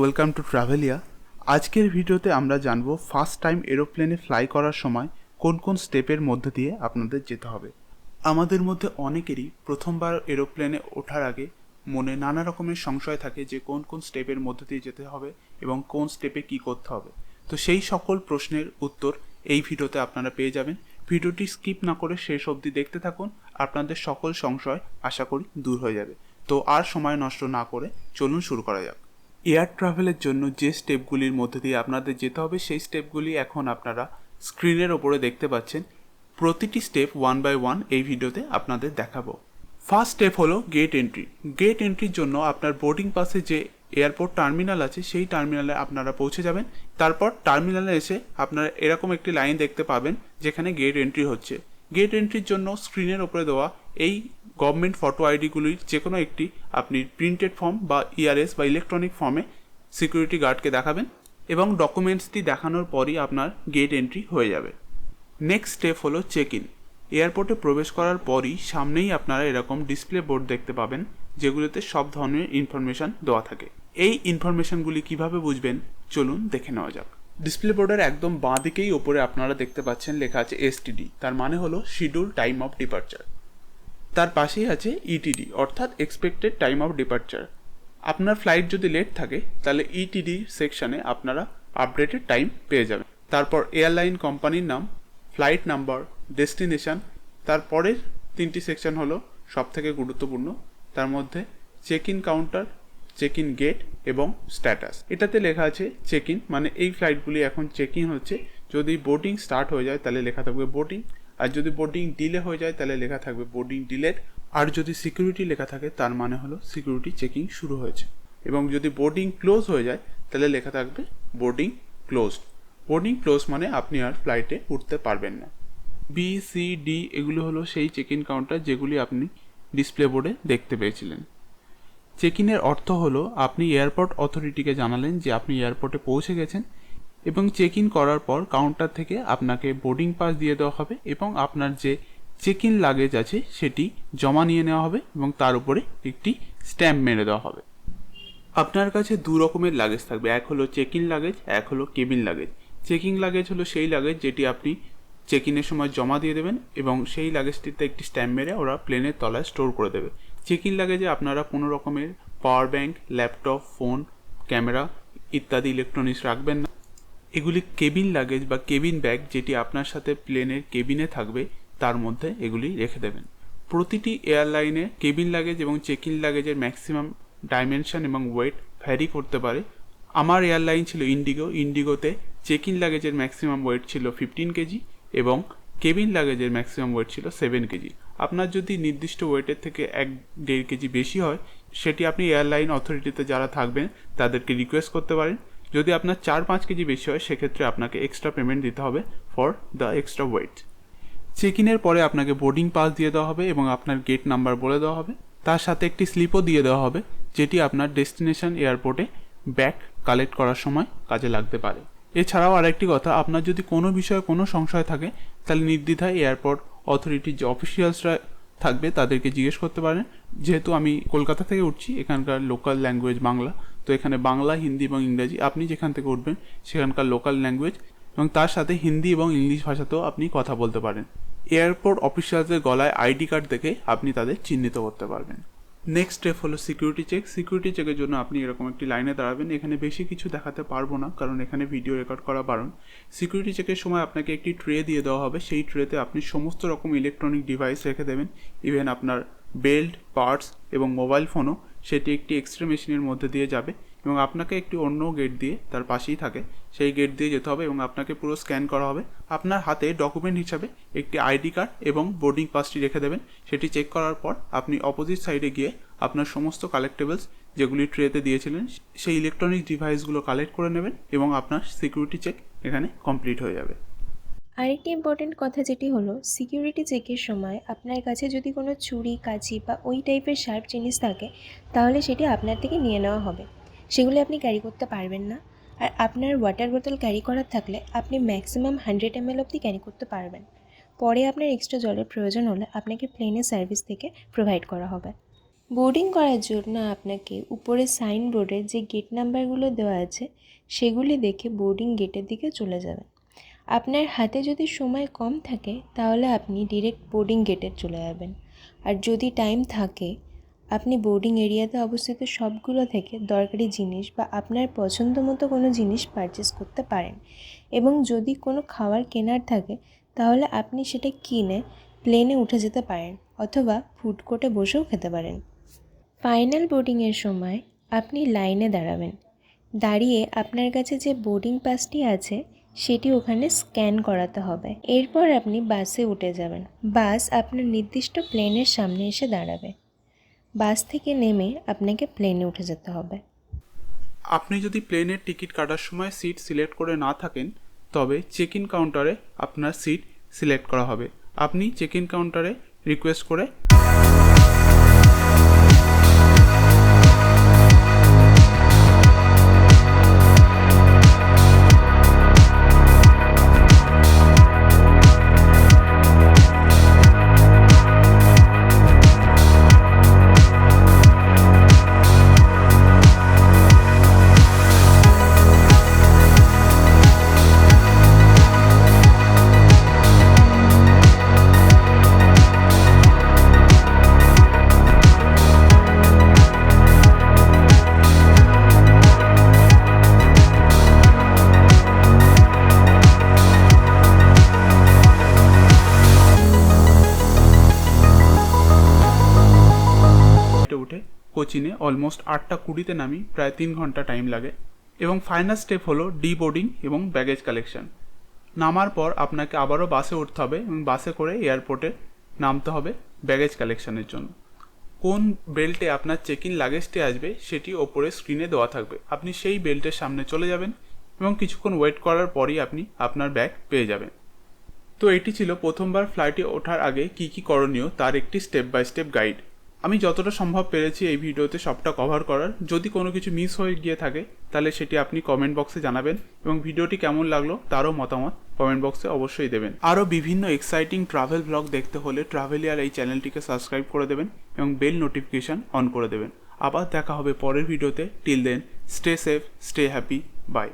Welcome to ট্রাভেলিয়া আজকের ভিডিওতে আমরা জানব ফার্স্ট টাইম এরোপ্লেনে ফ্লাই করার সময় কোন কোন স্টেপের মধ্যে দিয়ে আপনাদের যেতে হবে। আমাদের মধ্যে অনেকেরই প্রথমবার এরোপ্লেনে ওঠার আগে মনে নানা রকমের সংশয় থাকে যে কোন কোন স্টেপের মধ্যে দিয়ে যেতে হবে এবং কোন স্টেপে কি করতে হবে। তো সেই সকল প্রশ্নের উত্তর এই ভিডিওতে আপনারা পেয়ে যাবেন। ভিডিওটি স্কিপ না করে শেষ অবধি দেখতে থাকুন, আপনাদের সকল সংশয় আশা করি দূর হয়ে যাবে। তো আর সময় নষ্ট না করে চলুন শুরু করা যাক। এয়ার ট্রাভেলের জন্য যে স্টেপগুলির মধ্যে দিয়ে আপনাদের যেতে হবে, সেই স্টেপগুলি এখন আপনারা স্ক্রিনের ওপরে দেখতে পাচ্ছেন। প্রতিটি স্টেপ ওয়ান বাই ওয়ান এই ভিডিওতে আপনাদের দেখাবো। ফার্স্ট স্টেপ হলো গেট এন্ট্রি গেট এন্ট্রির জন্য আপনার বোর্ডিং পাসে যে এয়ারপোর্ট টার্মিনাল আছে, সেই টার্মিনালে আপনারা পৌঁছে যাবেন। তারপর টার্মিনালে এসে আপনারা এরকম একটি লাইন দেখতে পাবেন, যেখানে গেট এন্ট্রি হচ্ছে। গেট এন্ট্রির জন্য স্ক্রিনের ওপরে দেওয়া এই গভর্নমেন্ট ফটো আইডিগুলির যে কোনো একটি আপনি প্রিন্টেড ফর্ম বা ইআরএস বা ইলেকট্রনিক ফর্মে সিকিউরিটি গার্ডকে দেখাবেন এবং ডকুমেন্টসটি দেখানোর পরই আপনার গেট এন্ট্রি হয়ে যাবে। নেক্সট স্টেপ হলো চেক ইন এয়ারপোর্টে প্রবেশ করার পরই সামনেই আপনারা এরকম ডিসপ্লে বোর্ড দেখতে পাবেন, যেগুলোতে সব ধরনের ইনফরমেশন দেওয়া থাকে। এই ইনফরমেশনগুলি কীভাবে বুঝবেন? চলুন দেখে নেওয়া যাক। ডিসপ্লে বোর্ডের একদম বাঁ দিকেই ওপরে আপনারা দেখতে পাচ্ছেন লেখা আছে এসটিডি তার মানে হলো শিডিউল টাইম অফ ডিপার্চার তার পাশেই আছে ইটিডি অর্থাৎ এক্সপেক্টেড টাইম অফ ডিপার্চার আপনার ফ্লাইট যদি লেট থাকে, তাহলে ইটিডি সেকশানে আপনারা আপডেটেড টাইম পেয়ে যাবেন। তারপর এয়ারলাইন কোম্পানির নাম ফ্লাইট নাম্বার ডেস্টিনেশন তারপরের তিনটি সেকশন হলো সব থেকে গুরুত্বপূর্ণ, তার মধ্যে check in counter check in gate এবং স্ট্যাটাস এটাতে লেখা আছে চেক ইন মানে এই ফ্লাইটগুলি এখন চেক ইন হচ্ছে। যদি বোটিং স্টার্ট হয়ে যায়, তাহলে লেখা থাকবে বোর্ডিং আর যদি বোর্ডিং ডিলে হয়ে যায়, তাহলে লেখা থাকবে বোর্ডিং ডিলেড আর যদি সিকিউরিটি লেখা থাকে, তার মানে হলো সিকিউরিটি চেকিং শুরু হয়েছে। এবং যদি বোর্ডিং ক্লোজ হয়ে যায়, তাহলে লেখা থাকবে বোর্ডিং ক্লোজড বোর্ডিং ক্লোজ মানে আপনি আর ফ্লাইটে উঠতে পারবেন না। বি সি ডি এগুলো হলো সেই চেক ইন কাউন্টার যেগুলি আপনি ডিসপ্লে বোর্ডে দেখতে পেয়েছিলেন। চেক ইনের অর্থ হলো, আপনি এয়ারপোর্ট অথরিটিকে জানালেন যে আপনি এয়ারপোর্টে পৌঁছে গেছেন। এবং চেক ইন করার পর কাউন্টার থেকে আপনাকে বোর্ডিং পাস দিয়ে দেওয়া হবে এবং আপনার যে চেক ইন লাগেজ আছে সেটি জমা নিয়ে নেওয়া হবে এবং তার উপরে একটি স্ট্যাম্প মেরে দেওয়া হবে। আপনার কাছে দু রকমের লাগেজ থাকবে। এক হলো চেক ইন লাগেজ এক হলো কেবিন লাগেজ চেকিং লাগেজ হলো সেই লাগেজ যেটি আপনি চেক ইনের সময় জমা দিয়ে দেবেন এবং সেই লাগেজটিতে একটি স্ট্যাম্প মেরে ওরা প্লেনের তলায় স্টোর করে দেবে। চেক ইন লাগেজে আপনারা কোনো রকমের power bank laptop phone camera ইত্যাদি ইলেকট্রনিক্স রাখবেন না। এগুলি কেবিন লাগেজ বা কেবিন ব্যাগ যেটি আপনার সাথে প্লেনের কেবিনে থাকবে, তার মধ্যে এগুলি রেখে দেবেন। প্রতিটি এয়ারলাইনে কেবিন লাগেজ এবং চেক ইন লাগেজের ম্যাক্সিমাম ডাইমেনশন এবং ওয়েট ভ্যারি করতে পারে। আমার এয়ারলাইন ছিল ইন্ডিগো। ইন্ডিগোতে চেক ইন লাগেজের ম্যাক্সিমাম ওয়েট ছিল ফিফটিন কেজি এবং কেবিন লাগেজের ম্যাক্সিমাম ওয়েট ছিল সেভেন কেজি। আপনার যদি নির্দিষ্ট ওয়েটের থেকে এক দেড় কেজি বেশি হয়, সেটি আপনি এয়ারলাইন অথরিটিতে যারা থাকবেন, তাদেরকে রিকোয়েস্ট করতে পারেন। যদি আপনার চার পাঁচ কেজি বেশি হয়, সেক্ষেত্রে আপনাকে এক্সট্রা পেমেন্ট দিতে হবে for the extra weight check ইনের পরে আপনাকে বোর্ডিং পাস দিয়ে দেওয়া হবে এবং আপনার গেট নাম্বার বলে দেওয়া হবে। তার সাথে একটি স্লিপও দিয়ে দেওয়া হবে, যেটি আপনার ডেস্টিনেশন এয়ারপোর্টে ব্যাগ কালেক্ট করার সময় কাজে লাগতে পারে। এছাড়াও আরেকটি কথা, আপনার যদি কোনো বিষয়ে কোনো সংশয় থাকে, তাহলে নির্দ্বিধায় এয়ারপোর্ট অথরিটির যে অফিসিয়ালসরা থাকবে, তাদেরকে জিজ্ঞেস করতে পারেন। যেহেতু আমি কলকাতা থেকে উঠছি, এখানকার লোকাল ল্যাঙ্গুয়েজ বাংলা তো এখানে বাংলা, হিন্দি এবং ইংরাজি আপনি যেখান থেকে উঠবেন সেখানকার লোকাল ল্যাঙ্গুয়েজ এবং তার সাথে হিন্দি এবং ইংলিশ ভাষাতেও আপনি কথা বলতে পারেন। এয়ারপোর্ট অফিসিয়ালসদের গলায় আইডি কার্ড দেখে আপনি তাদের চিহ্নিত করতে পারবেন। নেক্সট স্টেপ হলো সিকিউরিটি চেক সিকিউরিটি চেকের জন্য আপনি এরকম একটি লাইনে দাঁড়াবেন। এখানে বেশি কিছু দেখাতে পারব না, কারণ এখানে ভিডিও রেকর্ড করা বারণ। সিকিউরিটি চেকের সময় আপনাকে একটি ট্রে দিয়ে দেওয়া হবে। সেই ট্রেতে আপনি সমস্ত রকম ইলেকট্রনিক ডিভাইস রেখে দেবেন। ইভেন আপনার বেল্ট পার্টস এবং মোবাইল ফোনও সেটি একটি এক্সট্রা মেশিনের মধ্যে দিয়ে যাবে এবং আপনাকে একটি অন্য গেট দিয়ে তার পাশেই থাকে। সেই গেট দিয়ে যেতে হবে এবং আপনাকে পুরো স্ক্যান করা হবে। আপনার হাতে ডকুমেন্ট হিসাবে একটি আইডি কার্ড এবং বোর্ডিং পাসটি রেখে দেবেন। সেটি চেক করার পর আপনি অপোজিট সাইডে গিয়ে আপনার সমস্ত কালেক্টেবলস যেগুলি ট্রেতে দিয়েছিলেন, সেই ইলেকট্রনিক ডিভাইসগুলো কালেক্ট করে নেবেন এবং আপনার সিকিউরিটি চেক এখানে কমপ্লিট হয়ে যাবে। আরেকটি ইম্পর্টেন্ট কথা যেটি হলো সিকিউরিটি চেকের সময় আপনার কাছে যদি কোনো চুরি কাঁচি বা ওই টাইপের শার্প জিনিস থাকে, তাহলে সেটি আপনার থেকে নিয়ে নেওয়া হবে। সেগুলি আপনি ক্যারি করতে পারবেন না। আর আপনার ওয়াটার বোতল ক্যারি করার থাকলে আপনি ম্যাক্সিমাম হান্ড্রেড এম এল অবধি ক্যারি করতে পারবেন। পরে আপনার এক্সট্রা জলের প্রয়োজন হলে আপনাকে প্লেনের সার্ভিস থেকে প্রোভাইড করা হবে। বোর্ডিং করার জন্য আপনাকে উপরে সাইনবোর্ডে যে গেট নাম্বারগুলো দেওয়া আছে, সেগুলি দেখে বোর্ডিং গেটের দিকে চলে যাবেন। আপনার হাতে যদি সময় কম থাকে, তাহলে আপনি ডিরেক্ট বোর্ডিং গেটে চলে যাবেন। আর যদি টাইম থাকে, আপনি বোর্ডিং এরিয়াতে অবস্থিত সবগুলো থেকে দরকারি জিনিস বা আপনার পছন্দ মতো কোনো জিনিস পারচেস করতে পারেন। এবং যদি কোনো খাবার কেনার থাকে, তাহলে আপনি সেটা কিনে প্লেনে উঠে যেতে পারেন অথবা ফুড কোর্টে বসেও খেতে পারেন। ফাইনাল বোর্ডিংয়ের সময় আপনি লাইনে দাঁড়াবেন। দাঁড়িয়ে আপনার কাছে যে বোর্ডিং পাসটি আছে সেটি ওখানে স্ক্যান করাতে হবে। এরপর আপনি বাসে উঠে যাবেন। বাস আপনার নির্দিষ্ট প্লেনের সামনে এসে দাঁড়াবে। বাস থেকে নেমে আপনাকে প্লেনে উঠে যেতে হবে। আপনি যদি প্লেনের টিকিট কাটার সময় সিট সিলেক্ট করে না থাকেন, তবে চেক ইন কাউন্টারে আপনার সিট সিলেক্ট করা হবে। আপনি চেক ইন কাউন্টারে রিকোয়েস্ট করে কোচিনে অলমোস্ট আটটা কুড়িতে নামি প্রায় তিন ঘণ্টা টাইম লাগে এবং ফাইনাল স্টেপ হলো ডি বোর্ডিং এবং ব্যাগেজ কালেকশন নামার পর আপনাকে আবারও বাসে উঠতে হবে এবং বাসে করে এয়ারপোর্টে নামতে হবে ব্যাগেজ কালেকশনের জন্য। কোন বেল্টে আপনার চেক ইন লাগেজটি আসবে সেটি ওপরে স্ক্রিনে দেওয়া থাকবে। আপনি সেই বেল্টের সামনে চলে যাবেন এবং কিছুক্ষণ ওয়েট করার পরই আপনি আপনার ব্যাগ পেয়ে যাবেন। তো এটি ছিল প্রথমবার ফ্লাইটে ওঠার আগে কি কি করণীয় তার একটি স্টেপ বাই স্টেপ গাইড আমি যতটা সম্ভব পেরেছি এই ভিডিওতে সবটা কভার করার। যদি কোনো কিছু মিস হয়ে গিয়ে থাকে, তাহলে সেটি আপনি কমেন্ট বক্সে জানাবেন এবং ভিডিওটি কেমন লাগল তারও মতামত কমেন্ট বক্সে অবশ্যই দেবেন। আরও বিভিন্ন এক্সাইটিং ট্রাভেল ব্লগ দেখতে হলে ট্রাভেলিয়ার এই চ্যানেলটিকে সাবস্ক্রাইব করে দেবেন এবং বেল নোটিফিকেশন অন করে দেবেন। আবার দেখা হবে পরের ভিডিওতে। Till then stay safe stay happy bye